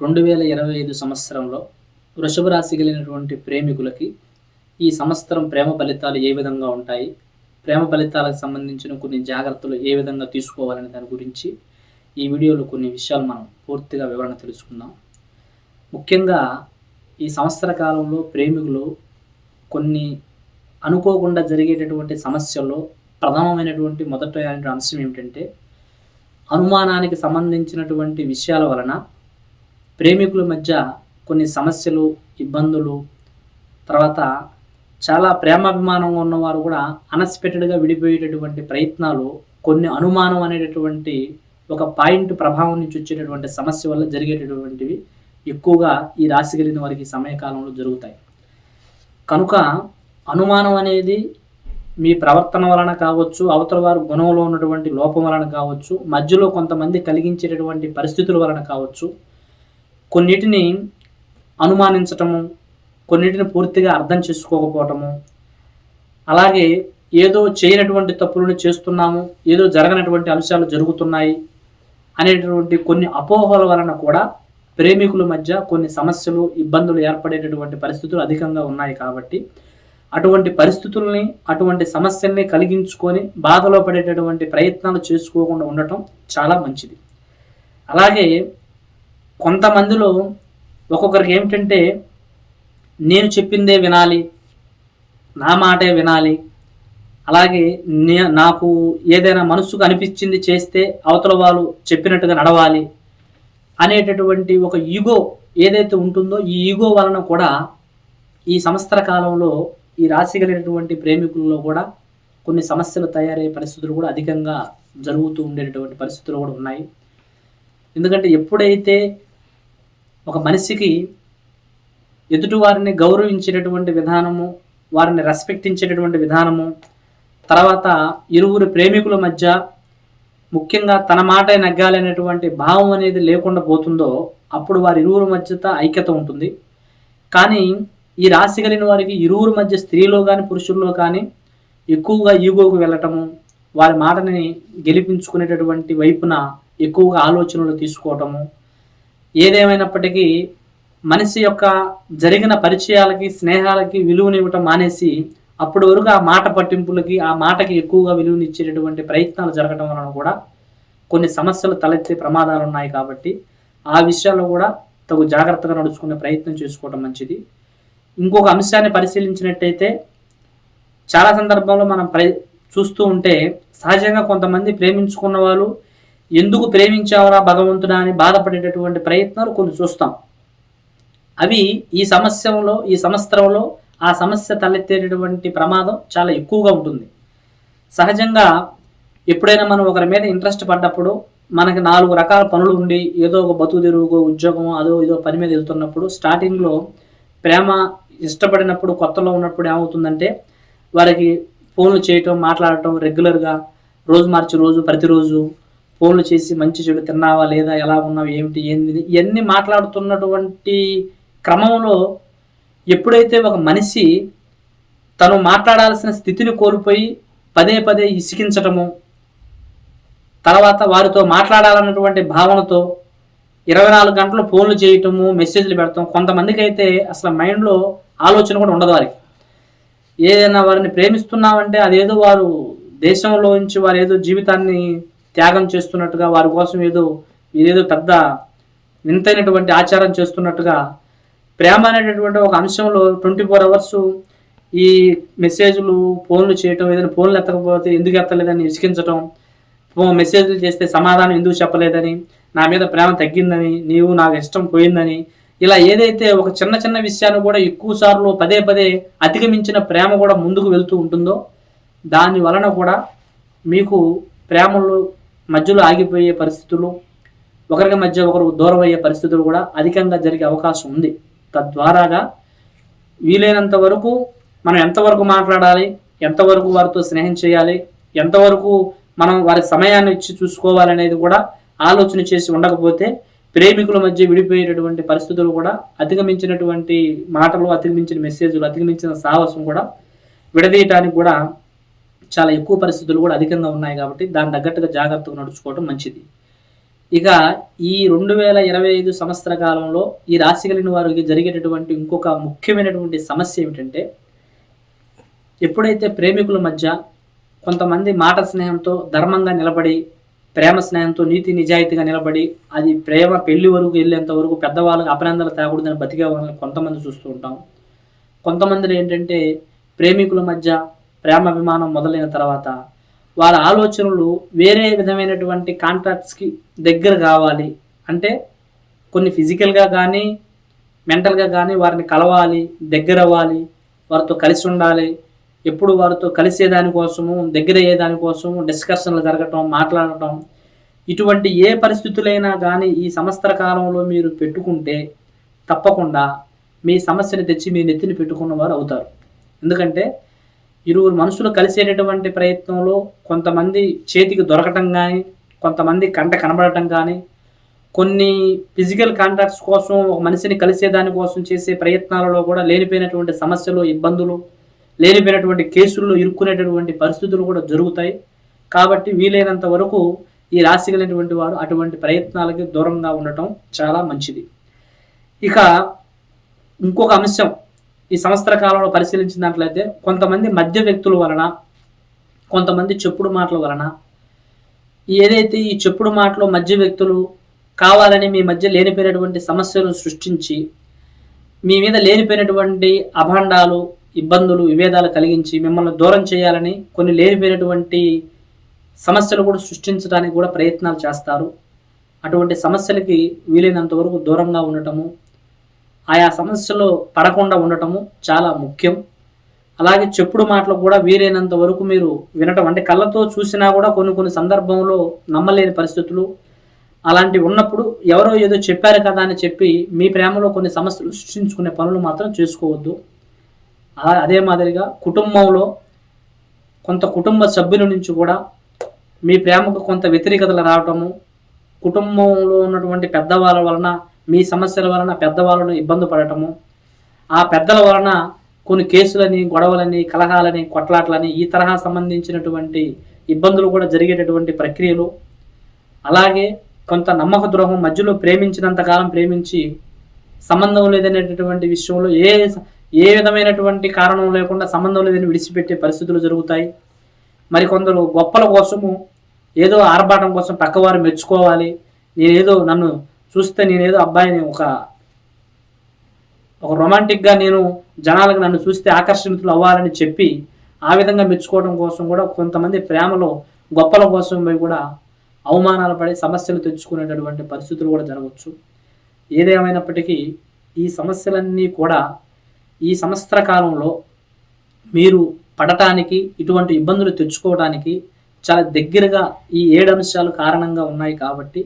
రెండు వేల ఇరవై ఐదు సంవత్సరంలో వృషభ రాశి కలిగినటువంటి ప్రేమికులకి ఈ సంవత్సరం ప్రేమ ఫలితాలు ఏ విధంగా ఉంటాయి? ప్రేమ ఫలితాలకు సంబంధించిన కొన్ని జాగ్రత్తలు ఏ విధంగా తీసుకోవాలనే దాని గురించి ఈ వీడియోలో కొన్ని విషయాలు మనం పూర్తిగా వివరణ తెలుసుకుందాం. ముఖ్యంగా ఈ సంవత్సర కాలంలో ప్రేమికులు కొన్ని అనుకోకుండా జరిగేటటువంటి సమస్యల్లో ప్రథమమైనటువంటి మొదటి అంశం ఏమిటంటే అనుమానానికి సంబంధించినటువంటి విషయాల వలన ప్రేమికుల మధ్య కొన్ని సమస్యలు ఇబ్బందులు తర్వాత చాలా ప్రేమాభిమానంగా ఉన్నవారు కూడా అన్ఎక్స్పెక్టెడ్గా విడిపోయేటటువంటి ప్రయత్నాలు కొన్ని అనుమానం అనేటటువంటి ఒక పాయింట్ ప్రభావం నుంచి వచ్చేటటువంటి సమస్య వల్ల జరిగేటటువంటివి ఎక్కువగా ఈ రాశి కలిగిన వారికి సమయకాలంలో జరుగుతాయి. కనుక అనుమానం అనేది మీ ప్రవర్తన వలన కావచ్చు అవతల వారు గుణంలో ఉన్నటువంటి లోపం వలన కావచ్చు మధ్యలో కొంతమంది కలిగించేటటువంటి పరిస్థితుల వలన కావచ్చు కొన్నిటిని అనుమానించటము కొన్నిటిని పూర్తిగా అర్థం చేసుకోకపోవటము. అలాగే ఏదో చేయనటువంటి తప్పులను చేస్తున్నాము ఏదో జరగనటువంటి అంశాలు జరుగుతున్నాయి అనేటటువంటి కొన్ని అపోహల వలన కూడా ప్రేమికుల మధ్య కొన్ని సమస్యలు ఇబ్బందులు ఏర్పడేటటువంటి పరిస్థితులు అధికంగా ఉన్నాయి కాబట్టి అటువంటి పరిస్థితుల్ని అటువంటి సమస్యల్ని కలిగించుకొని బాధలో పడేటటువంటి ప్రయత్నాలు చేసుకోకుండా ఉండటం చాలా మంచిది. అలాగే కొంతమందిలో ఒక్కొక్కరికి ఏమిటంటే నేను చెప్పిందే వినాలి నా మాటే వినాలి అలాగే నే నాకు ఏదైనా మనసుకు అనిపించింది చేస్తే అవతల వాళ్ళు చెప్పినట్టుగా నడవాలి అనేటటువంటి ఒక ఈగో ఏదైతే ఉంటుందో ఈ ఈగో వలన కూడా ఈ సంవత్సర కాలంలో ఈ రాశి కలిగినటువంటి ప్రేమికుల్లో కూడా కొన్ని సమస్యలు తయారయ్యే పరిస్థితులు కూడా అధికంగా జరుగుతూ ఉండేటటువంటి పరిస్థితులు కూడా ఉన్నాయి. ఎందుకంటే ఎప్పుడైతే ఒక మనిషికి ఎదుటివారిని గౌరవించేటటువంటి విధానము వారిని రెస్పెక్టించేటటువంటి విధానము తర్వాత ఇరువురు ప్రేమికుల మధ్య ముఖ్యంగా తన మాట నగ్గాలి అనేటువంటి భావం అనేది లేకుండా పోతుందో అప్పుడు వారి ఇరువురు మధ్యత ఐక్యత ఉంటుంది. కానీ ఈ రాశి కలిగిన వారికి ఇరువురు మధ్య స్త్రీలో కానీ పురుషుల్లో కానీ ఎక్కువగా ఈగోకు వెళ్ళటము వారి మాటని గెలిపించుకునేటటువంటి వైపున ఎక్కువగా ఆలోచనలు తీసుకోవటము ఏదేమైనప్పటికీ మనిషి యొక్క జరిగిన పరిచయాలకి స్నేహాలకి విలువనివ్వటం మానేసి అప్పటి వరకు ఆ మాట పట్టింపులకి ఆ మాటకి ఎక్కువగా విలువనిచ్చేటటువంటి ప్రయత్నాలు జరగడం వలన కూడా కొన్ని సమస్యలు తలెత్తే ప్రమాదాలు ఉన్నాయి కాబట్టి ఆ విషయాల్లో కూడా తగు జాగ్రత్తగా నడుచుకునే ప్రయత్నం చేసుకోవడం మంచిది. ఇంకొక అంశాన్ని పరిశీలించినట్టయితే చాలా సందర్భాల్లో మనం ప్ర చూస్తూ ఉంటే సహజంగా కొంతమంది ప్రేమించుకున్న వాళ్ళు ఎందుకు ప్రేమించావరా భగవంతుడా అని బాధపడేటటువంటి ప్రయత్నాలు కొన్ని చూస్తాం. అవి ఈ సమస్యలో ఈ సంవత్సరంలో ఆ సమస్య తలెత్తేటటువంటి ప్రమాదం చాలా ఎక్కువగా ఉంటుంది. సహజంగా ఎప్పుడైనా మనం ఒకరి మీద ఇంట్రెస్ట్ పడ్డప్పుడు మనకి నాలుగు రకాల పనులు ఉండి ఏదో ఒక బతుకు తెరువు ఉద్యోగం అదో ఏదో పని మీద వెళ్తున్నప్పుడు స్టార్టింగ్లో ప్రేమ ఇష్టపడినప్పుడు కొత్తలో ఉన్నప్పుడు ఏమవుతుందంటే వారికి ఫోన్లు చేయటం మాట్లాడటం రెగ్యులర్గా రోజు మార్చి రోజు ప్రతిరోజు ఫోన్లు చేసి మంచి చెడు తిన్నావా లేదా ఎలా ఉన్నావు ఏమిటి ఏంది ఇవన్నీ మాట్లాడుతున్నటువంటి క్రమంలో ఎప్పుడైతే ఒక మనిషి తను మాట్లాడాల్సిన స్థితిని కోల్పోయి పదే పదే ఇసికించటము తర్వాత వారితో మాట్లాడాలన్నటువంటి భావనతో ఇరవై నాలుగు గంటలు ఫోన్లు చేయటము మెసేజ్లు పెడతాం కొంతమందికి అయితే అసలు మైండ్లో ఆలోచన కూడా ఉండదు వారికి. ఏదైనా వారిని ప్రేమిస్తున్నామంటే అదేదో వారు దేశంలో నుంచి వారు ఏదో జీవితాన్ని త్యాగం చేస్తున్నట్టుగా వారి కోసం ఏదో ఇదేదో పెద్ద వింతైనటువంటి ఆచారం చేస్తున్నట్టుగా ప్రేమ అనేటటువంటి ఒక అంశంలో ట్వంటీ ఫోర్ అవర్స్ ఈ మెసేజ్లు ఫోన్లు చేయటం ఏదైనా ఫోన్లు ఎత్తకపోతే ఎందుకు ఎత్తలేదని ఇసికించటం ఫోన్ మెసేజ్లు చేస్తే సమాధానం ఎందుకు చెప్పలేదని నా మీద ప్రేమ తగ్గిందని నీవు నాకు ఇష్టం పోయిందని ఇలా ఏదైతే ఒక చిన్న చిన్న విషయాన్ని కూడా ఎక్కువ సార్లు పదే పదే అధిగమించిన ప్రేమ కూడా ముందుకు వెళ్తూ ఉంటుందో దాని వలన కూడా మీకు ప్రేమలు మధ్యలో ఆగిపోయే పరిస్థితులు ఒకరికి మధ్య ఒకరు దూరం అయ్యే పరిస్థితులు కూడా అధికంగా జరిగే అవకాశం ఉంది. తద్వారాగా వీలైనంత వరకు మనం ఎంతవరకు మాట్లాడాలి ఎంతవరకు వారితో స్నేహం చేయాలి ఎంతవరకు మనం వారి సమయాన్ని ఇచ్చి చూసుకోవాలనేది కూడా ఆలోచన చేసి ఉండకపోతే ప్రేమికుల మధ్య విడిపోయేటటువంటి పరిస్థితులు కూడా అధిగమించినటువంటి మాటలు అధిగమించిన మెసేజ్లు అధిగమించిన సాహసం కూడా విడదీయటానికి కూడా చాలా ఎక్కువ పరిస్థితులు కూడా అధికంగా ఉన్నాయి కాబట్టి దాని తగ్గట్టుగా జాగ్రత్తగా నడుచుకోవడం మంచిది. ఇక ఈ రెండు వేల ఇరవై ఐదు సంవత్సర కాలంలో ఈ రాశి కలిగిన వారికి జరిగేటటువంటి ఇంకొక ముఖ్యమైనటువంటి సమస్య ఏమిటంటే ఎప్పుడైతే ప్రేమికుల మధ్య కొంతమంది మాట స్నేహంతో ధర్మంగా నిలబడి ప్రేమ స్నేహంతో నీతి నిజాయితీగా నిలబడి అది ప్రేమ పెళ్ళి వరకు వెళ్ళేంత వరకు పెద్దవాళ్ళకి అభినందనలు తేకూడదని బతికే వాళ్ళని కొంతమంది చూస్తూ ఉంటాం. కొంతమందిలో ఏంటంటే ప్రేమికుల మధ్య ప్రేమాభిమానం మొదలైన తర్వాత వాళ్ళ ఆలోచనలు వేరే విధమైనటువంటి కాంట్రాక్ట్స్కి దగ్గర కావాలి. అంటే కొన్ని ఫిజికల్గా కానీ మెంటల్గా కానీ వారిని కలవాలి దగ్గర అవ్వాలి వారితో కలిసి ఉండాలి. ఎప్పుడు వారితో కలిసే దానికోసము దగ్గర అయ్యే దానికోసము డిస్కషన్లు జరగటం మాట్లాడటం ఇటువంటి ఏ పరిస్థితులైనా కానీ ఈ సంవత్సర కాలంలో మీరు పెట్టుకుంటే తప్పకుండా మీ సమస్యని తెచ్చి మీ నెత్తిని పెట్టుకున్న వారు అవుతారు. ఎందుకంటే ఇరువురు మనుషులు కలిసేటటువంటి ప్రయత్నంలో కొంతమంది చేతికి దొరకటం కానీ కొంతమంది కంట కనబడటం కానీ కొన్ని ఫిజికల్ కాంటాక్ట్స్ కోసం ఒక మనిషిని కలిసే దానికోసం చేసే ప్రయత్నాలలో కూడా లేనిపోయినటువంటి సమస్యలు ఇబ్బందులు లేనిపోయినటువంటి కేసుల్లో ఇరుక్కునేటటువంటి పరిస్థితులు కూడా జరుగుతాయి. కాబట్టి వీలైనంత వరకు ఈ రాశి కలిగినటువంటి వారు అటువంటి ప్రయత్నాలకి దూరంగా ఉండటం చాలా మంచిది. ఇక ఇంకొక అంశం. ఈ సంవత్సర కాలంలో పరిశీలించినట్లయితే కొంతమంది మధ్య వ్యక్తుల వలన కొంతమంది చెప్పుడు మాటల వలన ఏదైతే ఈ చెప్పుడు మాటలు మధ్య వ్యక్తులు కావాలని మీ మధ్య లేనిపోయినటువంటి సమస్యలు సృష్టించి మీ మీద లేనిపోయినటువంటి అభాండాలు ఇబ్బందులు విభేదాలు కలిగించి మిమ్మల్ని దూరం చేయాలని కొన్ని లేనిపోయినటువంటి సమస్యలు కూడా సృష్టించడానికి కూడా ప్రయత్నాలు చేస్తారు. అటువంటి సమస్యలకి వీలైనంత వరకు దూరంగా ఉండటము ఆయా సమస్యలో పడకుండా ఉండటము చాలా ముఖ్యం. అలాగే చెప్పుడు మాటలు కూడా వీలైనంత వరకు మీరు వినటం అంటే కళ్ళతో చూసినా కూడా కొన్ని కొన్ని సందర్భంలో నమ్మలేని పరిస్థితులు. అలాంటివి ఉన్నప్పుడు ఎవరో ఏదో చెప్పారు కదా అని చెప్పి మీ ప్రేమలో కొన్ని సమస్యలు సృష్టించుకునే పనులు మాత్రం చేసుకోవద్దు. అలా- అదే మాదిరిగా కుటుంబంలో కొంత కుటుంబ సభ్యుల నుంచి కూడా మీ ప్రేమకు కొంత వ్యతిరేకతలు రావటము కుటుంబంలో ఉన్నటువంటి పెద్దవాళ్ళ వలన మీ సమస్యల వలన పెద్దవాళ్ళను ఇబ్బంది పడటము ఆ పెద్దల వలన కొన్ని కేసులని గొడవలని కలహాలని కొట్లాట్లని ఈ తరహా సంబంధించినటువంటి ఇబ్బందులు కూడా జరిగేటటువంటి ప్రక్రియలు. అలాగే కొంత నమ్మక ద్రోహం మధ్యలో ప్రేమించినంతకాలం ప్రేమించి సంబంధం లేదనేటటువంటి విషయంలో ఏ ఏ విధమైనటువంటి కారణం లేకుండా సంబంధం లేదని విడిచిపెట్టే పరిస్థితులు జరుగుతాయి. మరి కొందరు గొప్పల కోసము ఏదో ఆర్భాటం కోసం పక్కవారు మెచ్చుకోవాలి. నేనేదో నన్ను చూస్తే నేనేదో అబ్బాయిని ఒక ఒక రొమాంటిక్గా నేను జనాలకు నన్ను చూస్తే ఆకర్షితులు అవ్వాలని చెప్పి ఆ విధంగా మెచ్చుకోవడం కోసం కూడా కొంతమంది ప్రేమలో గొప్పల కోసం పోయి కూడా అవమానాలు పడి సమస్యలు తెచ్చుకునేటటువంటి పరిస్థితులు కూడా జరగవచ్చు. ఏదేమైనప్పటికీ ఈ సమస్యలన్నీ కూడా ఈ సంవత్సర కాలంలో మీరు పడటానికి ఇటువంటి ఇబ్బందులు తెచ్చుకోవడానికి చాలా దగ్గరగా ఈ ఏడు అంశాలు కారణంగా ఉన్నాయి కాబట్టి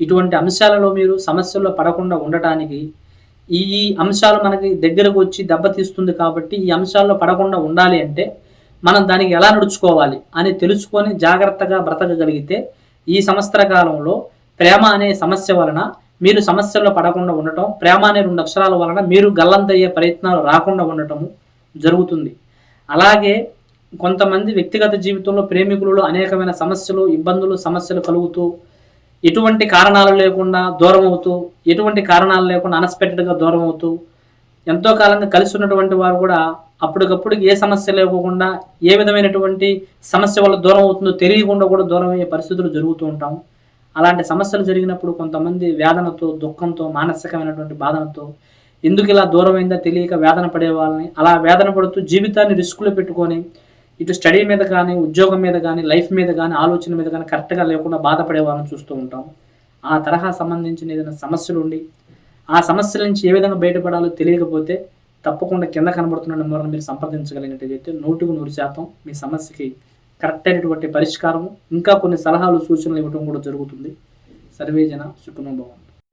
ఇటువంటి అంశాలలో మీరు సమస్యల్లో పడకుండా ఉండటానికి ఈ అంశాలు మనకి దగ్గరకు వచ్చి దెబ్బతీస్తుంది కాబట్టి ఈ అంశాల్లో పడకుండా ఉండాలి అంటే మనం దానికి ఎలా నడుచుకోవాలి అని తెలుసుకొని జాగ్రత్తగా బ్రతకగలిగితే ఈ సంవత్సర కాలంలో ప్రేమ అనే సమస్య వలన మీరు సమస్యల్లో పడకుండా ఉండటం ప్రేమ అనే రెండు అక్షరాల వలన మీరు గల్లంతయ్యే ప్రయత్నాలు రాకుండా ఉండటము జరుగుతుంది. అలాగే కొంతమంది వ్యక్తిగత జీవితంలో ప్రేమికులలో అనేకమైన సమస్యలు ఇబ్బందులు సమస్యలు కలుగుతూ ఎటువంటి కారణాలు లేకుండా దూరం అవుతూ ఎటువంటి కారణాలు లేకుండా అన్ఎక్స్పెక్టెడ్గా దూరం అవుతూ ఎంతో కాలంగా కలిసి ఉన్నటువంటి వారు కూడా అప్పటికప్పుడు ఏ సమస్య లేకుండా ఏ విధమైనటువంటి సమస్య వల్ల దూరం అవుతుందో తెలియకుండా కూడా దూరం అయ్యే పరిస్థితులు జరుగుతూ ఉంటాం. అలాంటి సమస్యలు జరిగినప్పుడు కొంతమంది వేదనతో దుఃఖంతో మానసికమైనటువంటి బాధనతో ఎందుకు ఇలా దూరమైందో తెలియక వేదన పడే వాళ్ళని అలా వేదన పడుతూ జీవితాన్ని రిస్కులో పెట్టుకొని ఇటు స్టడీ మీద కానీ ఉద్యోగం మీద కానీ లైఫ్ మీద కానీ ఆలోచన మీద కానీ కరెక్ట్గా లేకుండా బాధపడే వాళ్ళని చూస్తూ ఉంటాం. ఆ తరహా సంబంధించిన ఏదైనా సమస్యలు ఉండి ఆ సమస్యల నుంచి ఏ విధంగా బయటపడాలో తెలియకపోతే తప్పకుండా కింద కనబడుతున్న నెంబర్ను మీరు సంప్రదించగలిగినట్టయితే నూటికి నూరు శాతం మీ సమస్యకి కరెక్ట్ అయినటువంటి పరిష్కారం ఇంకా కొన్ని సలహాలు సూచనలు ఇవ్వడం కూడా జరుగుతుంది. సర్వేజన సుఖనుభవం